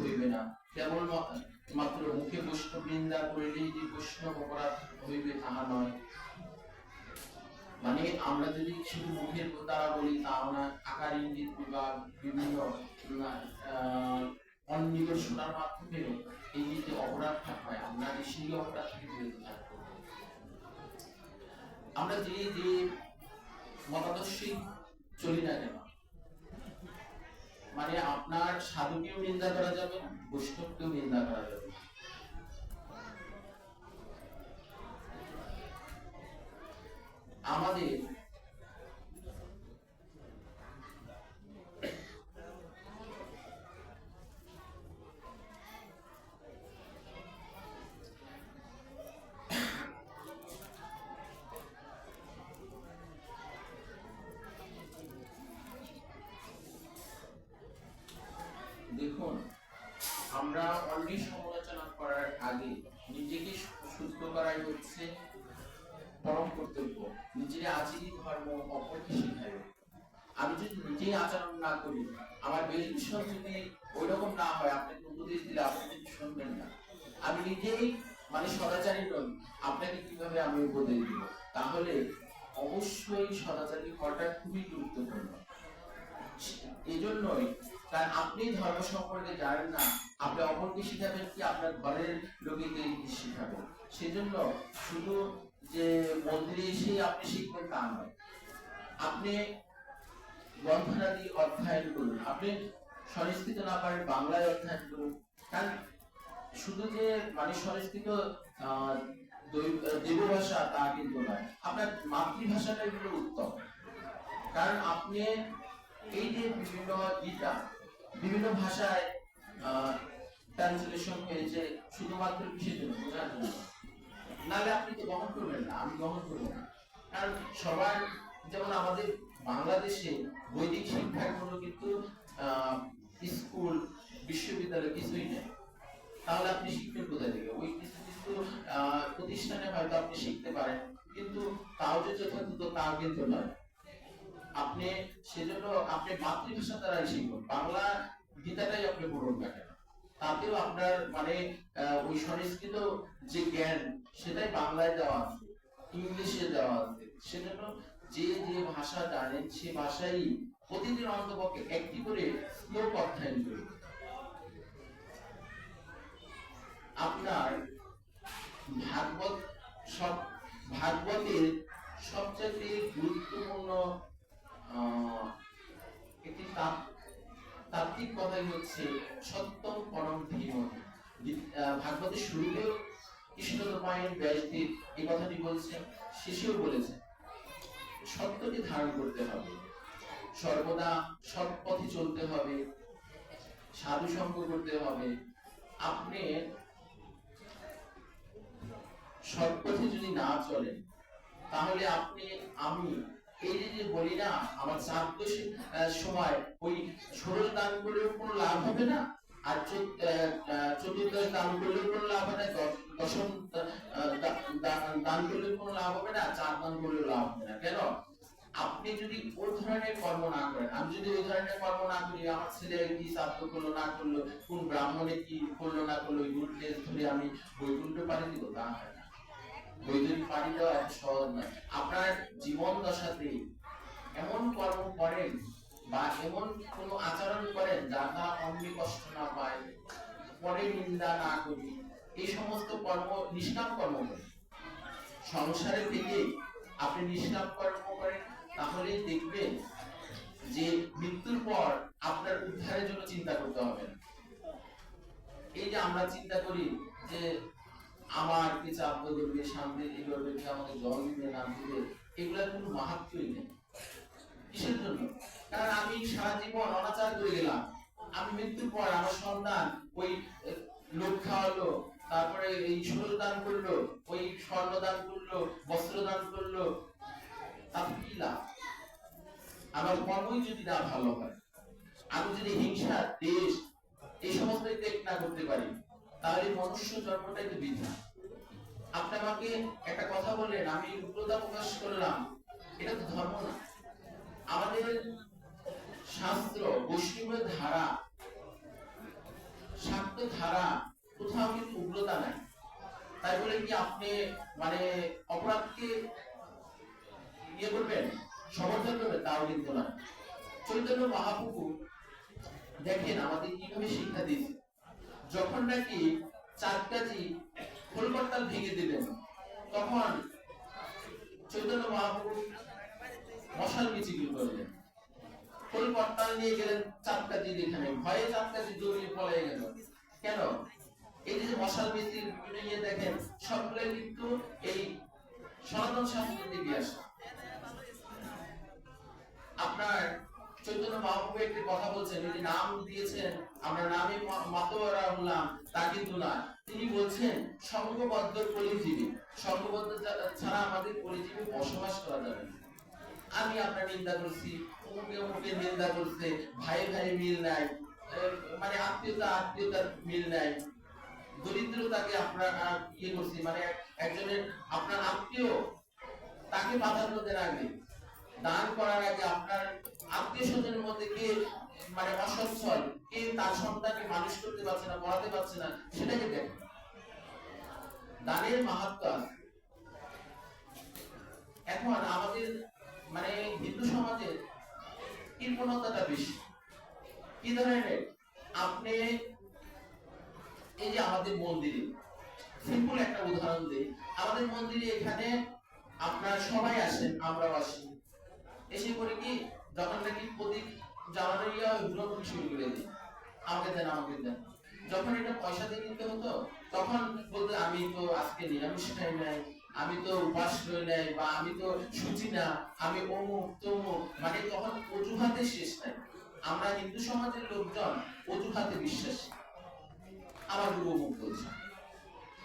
হইবে না। কেবল মাত্র মুখে বৈষ্ণব নিন্দা করিলেই যে বৈষ্ণব অপরাধ হইবে তাহা নয়। মানে আমরা যদি শুধু মুখের দ্বারা বলি তা না আকার, ইঙ্গিত বা বিভিন্ন অন্যিকর শোনার মাধ্যমে এই যে অপরাধটা হয়, আমরা সেই অপরাধ থেকে বিরত থাকব আমরা যে যে মতাদর্শে চলি না কেন মানে আপনার সাধুকেও নিন্দা করা যাবে না বৈষ্ণবকেও নিন্দা করা যাবে। আমাদের অন্যের সমালোচনা করার আগে নিজেকে শুদ্ধ করাই হচ্ছে পরম কর্তব্য। নিজের আচরি ধর্ম অপরকে শিখাই আমি যদি নিজেই আচরণ না করি, আমার বেশ যদি ওই রকম না হয়, আপনাকে উপদেশ দিলে আপনি শুনবেন না। আমি নিজেই মানে সদাচারী নই, আপনাকে কীভাবে আমি উপদেশ দিব? তাহলে অবশ্যই সদাচারী হওয়াটা খুবই গুরুত্বপূর্ণ। এই জন্যই কারণ আপনি ধর্ম সম্পর্কে জানেন না আপনি অপরকে শিখাবেন কি আপনার ঘরের লোকেকে সেজন্য শুধু যে মন্দিরে আপনি শিখবেন তা নয়। আপনি করুন। আপনি সংস্কৃত না পারেন বাংলায় অধ্যয়ন করুন। কারণ শুধু যে মানে সংস্কৃত আহ, দৈ- দেবভাষা তা কিন্তু নয়। আপনার মাতৃভাষাটা এগুলো উত্তম। কারণ আপনি এই যে বিভিন্ন গীতা, বিভিন্ন ভাষায় ট্রান্সলেশন হয়েছে শুধুমাত্র কিসের জন্য, বোঝার জন্য। নাহলে আপনি তো গ্রহণ করবেন না, আমি গ্রহণ করব না। কারণ সবার, যেমন আমাদের বাংলাদেশে বৈদিক শিক্ষার কোনো কিন্তু স্কুল, বিশ্ববিদ্যালয় কিছুই নেই। তাহলে আপনি শিখবেন কোথায় থেকে? ওই কিছু কিছু প্রতিষ্ঠানে হয়তো আপনি শিখতে পারেন, কিন্তু তাও যে যথাযথ তাও কিন্তু নয় আপনি সেজন্য আপনি মাতৃভাষা দ্বারাই শিখুন। বাংলা গীতাটাই আপনি পড়ুন না কেন? তাতেও আপনার মানে ওই সংস্কৃত যে জ্ঞান, সেটাই বাংলায় দেওয়া আছে, ইংলিশে দেওয়া আছে। সেজন্য যে যে ভাষা জানেন, সে ভাষাই প্রতিদিন অন্তপক্ষে একটি করে শ্লোক অধ্যয়ন করুন। আপনার ভাগবত সব, ভাগবতের সবচেয়ে গুরুত্বপূর্ণ একটি তাত্ত্বিক কথাই হচ্ছে সত্যম পরম আহ, ভাগবতের শুরুতেও কৃষ্ণদমায়ন ব্যাসদেব এই কথাটি বলছেন শেষেও বলেছেন সত্যকে ধারণ করতে হবে সর্বদা সৎ পথে চলতে হবে সাধু সঙ্গ করতে হবে। আপনি সৎ পথে যদি না চলেন তাহলে আপনি আমি এই যে যে বলি না আমার শ্রাদ্ধ সে- সময়, ওই ষোড়শ দান করলেও কোনো লাভ হবে না? আর চতুর্দশ দান করলেও কোনো লাভ হবে না? দশম দান করলেও কোনো লাভ হবে না? চার দান করলেও লাভ হবে না, কেন? আপনি যদি ওই ধরনের কর্ম না করেন, আমি যদি ওই ধরনের কর্ম না করি, আমার ছেলে কি শ্রাদ্ধ করল, না করল, কোন ব্রাহ্মণে কি করল, না করল, ওই টেস্ট ধরে আমি বৈকুণ্ঠ পাড়ি দিব? তা হয় না। বৈদ্যুতিক পানি দেওয়া এত সহজ নয়। আপনার জীবন দশাতে এমন কর্ম করেন বা এমন কোন আচরণ করেন যার দ্বারা অন্য কষ্ট না পায়, পরে নিন্দা না করি, এই সমস্ত কর্ম নিষ্কাম কর্ম করেন সংসারে থেকে আপনি নিষ্কাম কর্ম করেন, তাহলে দেখবেন যে মৃত্যুর পর আপনার উদ্ধারের জন্য চিন্তা করতে হবে না। এই যে আমরা চিন্তা করি যে আমার কি চাপ করবে শান্তি এই করবে আমাকে জল দিবে না দিবে এগুলার কোনো মাহাত্মই নেই। কিসের জন্য? কারণ আমি সারা জীবন অনাচার করে গেলাম। আমি মৃত্যুর পর আমার সন্তান ওই লোক খাওয়ালো, তারপরে এই দান করল, ওই স্বর্ণ দান করল, বস্ত্র দান করল। কি লাভ? আমার কর্মই যদি না ভালো হয়, আমি যদি হিংসা, দেশ, এই সমস্ত ত্যাগ না করতে পারি তাহলে মনুষ্য জন্মটাই তো বিদ্যা আপনি আমাকে একটা কথা বললেন, আমি উগ্রতা প্রকাশ করলাম। এটা তো ধর্ম না। আমাদের শাস্ত্র, বৈষ্ণবের ধারা শাক্ত ধারা, কোথাও কিন্তু উগ্রতা নাই। তাই বলে কি আপনি মানে অপরাধকে ইয়ে করবেন, সমর্থন করবেন? তাও কিন্তু না। চৈতন্য মহাপুকুর দেখেন আমাদের কীভাবে শিক্ষা দিয়েছে যখন নাকি চারটাজি খোলকর্তাল ভেঙে দিলেন তখন চৈতন্য মহাপ্রভু মশাল মিছিল করলেন। নিয়ে গেলেন ভয়ে গেল। কেন? এই যে মশাল মিছিল নিয়ে দেখেন সবগুলো কিন্তু এই সনাতন শাস্ত্রের দিকে আসে। আপনার চৈতন্য মহাপ্রভু একটি কথা বলছেন যদি নাম দিয়েছেন, আমরা নামে মাতোয়ারা হলাম, তা কিন্তু না তিনি বলছেন সঙ্গবদ্ধ পরিজীবী। সঙ্গবদ্ধ ছাড়া আমাদের পরিজীবী বসবাস করা যাবে। আমি আপনার নিন্দা করছি, অমুকে অমুকে নিন্দা করছে ভাই ভাই মিল নাই মানে আত্মীয়তা, আত্মীয়তার মিল নাই। দরিদ্রতাকে আপনার ইয়ে করছি মানে একজনের, আপনার আত্মীয়, তাকে প্রাধান্য দেন আগে। দান করার আগে আপনার আত্মীয় স্বজনের মধ্যে কে মানে অসচ্ছল, কে তার সন্তানকে মানুষ করতে পারছে না, পড়াতে পারছে না, সেটাকে দেখেন দানের মাহাত্ম এখন আমাদের মানে হিন্দু সমাজে কৃপণতাটা বেশি। কি ধরনের? আপনি, এই যে আমাদের মন্দিরে সিম্পল একটা উদাহরণ দিই। আমাদের মন্দিরে এখানে আপনার সবাই আসেন, আমরাও আসি। এসে করে কি যখন নাকি প্রদীপ জ্বালানো ইয়া ওইগুলো করে শুরু করে দিই আমাকে দেন আমাকে দেন। যখন এটা পয়সা দিয়ে নিতে হতো, তখন বলতে, আমি তো আজকে নিরামিষ খাই নাই, আমি তো উপাস রই নাই, বা আমি তো সুচি না, আমি অমুক, তমুক। মানে তখন অজুহাতে শেষ নাই। আমরা হিন্দু সমাজের লোকজন অজুহাতে বিশ্বাসী। আমার গুরু অমুক বলছে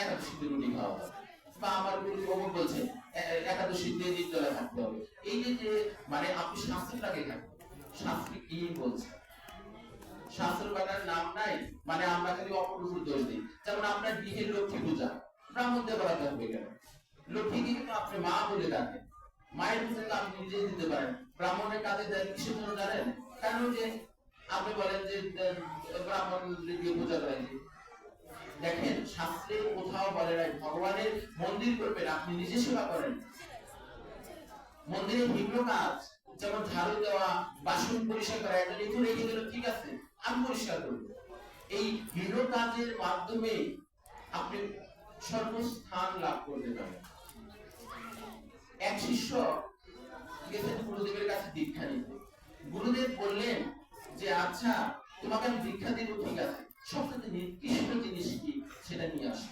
একাদশীতে রুটি খাওয়া বা আমার গুরু অমুক বলছে এ- এ- একাদশীতে নির্জলা থাকতে হবে। এই যে মানে আপনি থাকবে কি বলছে? শাস্ত্র নাম নাই মানে আমরা খালি দোষ দিই। যেমন আপনার লক্ষ্মী পূজা ব্রাহ্মণ হবে কেন কিন্তু আপনি মা বলে ডাকেন। মায়ের পূজা আপনি দিতে পারেন। ব্রাহ্মণের কাজে দেন, কিসের জন্য জানেন? কারণ যে আপনি বলেন যে ব্রাহ্মণ দিয়ে পূজা করেন দেখেন, শাস্ত্রে কোথাও বলে নাই, ভগবানের মন্দির করবেন, আপনি নিজে সেবা করেন। মন্দিরে ভিন্ন কাজ যেমন ঝাড়ু দেওয়া, বাসন পরিষ্কার করা, এটা রেখে রেখে দিল ঠিক আছে, আমি পরিষ্কার করব। এই ভিন্ন কাজের মাধ্যমে আপনি সর্বস্থান লাভ করতে পারেন। এক শিষ্য গেছেন গুরুদেবের কাছে দীক্ষা নিতে। গুরুদেব বললেন যে আচ্ছা তোমাকে আমি দীক্ষা দিব, ঠিক আছে। সবথেকে নির্দিষ্ট জিনিস কি সেটা নিয়ে আসো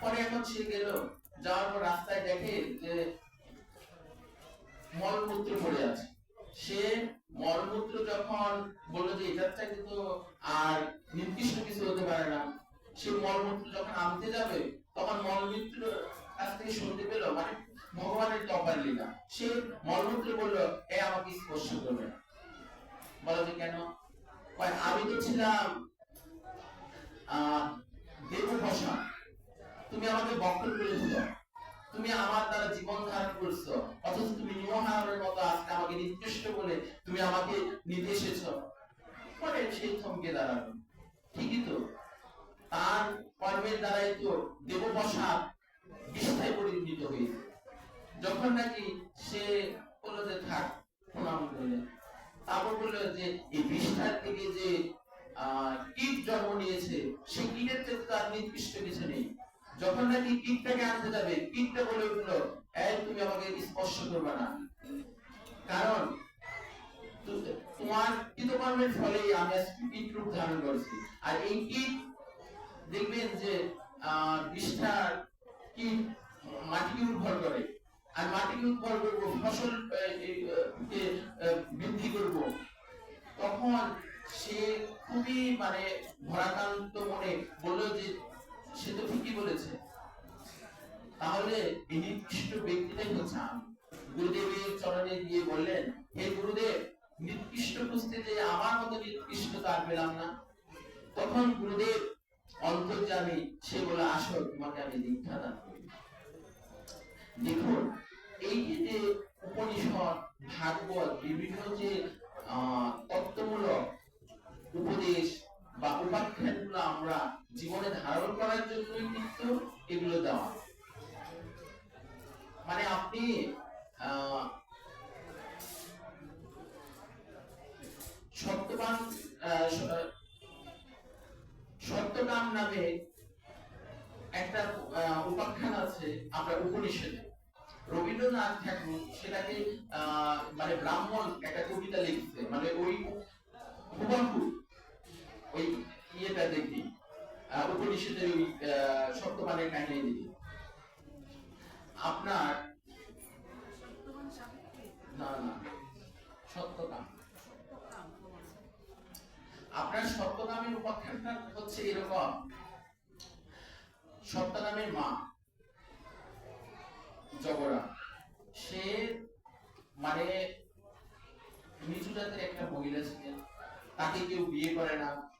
পরে এখন সে গেল, যাওয়ার পর রাস্তায় দেখে যে মলমূত্র পড়ে আছে। সে মলমূত্র যখন বলল যে এটার চাইতে তো আর নির্দিষ্ট কিছু হতে পারে না, সে মলমূত্র যখন আনতে যাবে, তখন মলমূত্র কাছ থেকে শুনতে পেল মানে ভগবানের তপার লীলা। সে মলমূত্র বলল, এ আমাকে স্পর্শ করবে না। বলো যে, কেন? আমি তো ছিলাম তুমি আমাকে বক্ষণ করেছিল তুমি আমার দ্বারা জীবন ধারণ করছ। অথচ তুমি নিমহারের মতো আজকে আমাকে নির্দিষ্ট বলে তুমি আমাকে নিতে এসেছ। পরে সেই থমকে দাঁড়াল। ঠিকই তো। তার কর্মের দ্বারাই তো দেববসা বিষ্ঠায় পরিণত হয়েছে। যখন নাকি সে বলল যে, থাক, প্রণাম করলেন তারপর বলল যে, এই বিষ্ঠার থেকে যে কীট জন্ম নিয়েছে সেই কীটের থেকে তার নির্দিষ্ট কিছু নেই। যখন নাকি কীটটাকে আনতে যাবে কীটটা বলে উঠল এই তুমি আমাকে স্পর্শ করবে না। কারণ তোমার কৃতকর্মের ফলেই আমি আজকে কীট রূপ ধারণ করেছি। আর এই কীট দেখবেন যে আহ, বিষ্ঠার কীট গিয়ে বললেন, হে গুরুদেব, নিকৃষ্ট খুঁজতে আমার মতো নিকৃষ্ট তার পেলাম না। তখন গুরুদেব অন্তর্জামী সে বলে, আসো, তোমাকে আমি দীক্ষা দান করি। দেখুন, এই যে উপনিষদ, ভাগবত, বিভিন্ন যে তত্ত্বমূলক আছে আপনার উপনিষদে। রবীন্দ্রনাথ ঠাকুর সেটাকে মানে ব্রাহ্মণ একটা কবিতা লিখছে মানে ওই হুবাহু ওই ইয়েটা দেখি উপনিষদের ওই কাহিনী দেখি আপনার না না, সত্যকাম। আপনার সত্যকামের উপাখ্যানটা হচ্ছে এরকম। সত্যকামের মা। জগরা। সে মানে নিচু জাতের একটা মহিলা ছিলেন। তাকে কেউ বিয়ে করে না।